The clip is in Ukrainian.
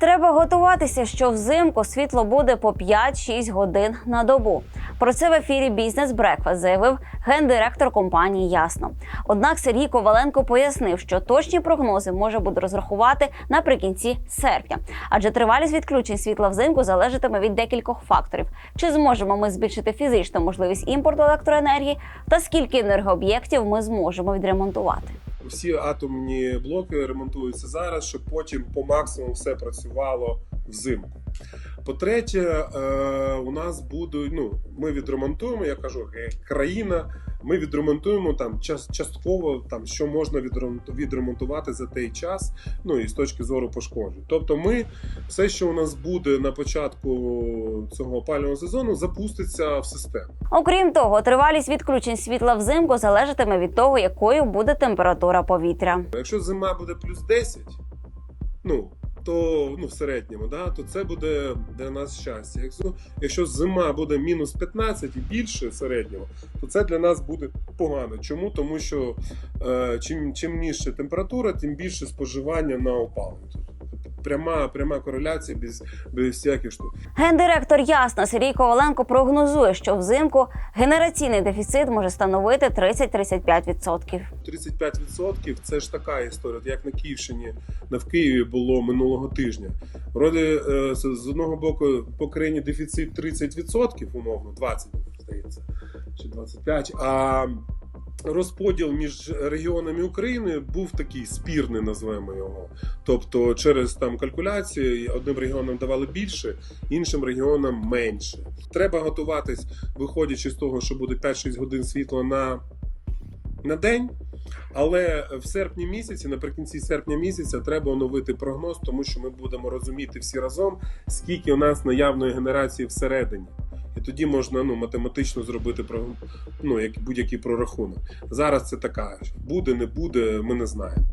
Треба готуватися, що взимку світло буде по 5-6 годин на добу. Про це в ефірі Бізнес Брекфаст заявив гендиректор компанії Ясно. Однак Сергій Коваленко пояснив, що точні прогнози може буде розрахувати наприкінці серпня, адже тривалість відключень світла взимку залежатиме від декількох факторів: чи зможемо ми збільшити фізичну можливість імпорту електроенергії, та скільки енергооб'єктів ми зможемо відремонтувати. Всі атомні блоки ремонтуються зараз, щоб потім по максимуму все працювало взимку. По-третє, е, у нас будуть, ну, ми відремонтуємо, я кажу, е, країна, ми відремонтуємо там частково, там, що можна відремонтувати за той час, ну і з точки зору пошкоджень. Тобто, ми все, що у нас буде на початку цього опалювального сезону, запуститься в систему. Окрім того, тривалість відключень світла взимку залежатиме від того, якою буде температура повітря. Якщо зима буде плюс 10, ну то ну в середньому, да, то це буде для нас щастя. Якщо, якщо зима буде мінус 15 і більше середнього, то це для нас буде погано. Чому? Тому що е, чим, чим нижча температура, тим більше споживання на опалення. Пряма, пряма кореляція без, без всяких штук. Гендиректор Ясна Сергій Коваленко прогнозує, що взимку генераційний дефіцит може становити 30-35%. 35% це ж така історія, як на Київщині, на в Києві було минулого тижня. Вроде е, з з одного боку по країні дефіцит 30%, умовно, 20, здається, чи 25, а розподіл між регіонами України був такий спірний, називаємо його. Тобто, через там калькуляції одним регіонам давали більше, іншим регіонам менше. Треба готуватись, виходячи з того, що буде 5-6 годин світла на, на день. Але в серпні місяці, наприкінці серпня місяця, треба оновити прогноз, тому що ми будемо розуміти всі разом, скільки у нас наявної генерації всередині. І тоді можна ну, математично зробити ну, як, будь-який прорахунок. Зараз це така буде, не буде, ми не знаємо.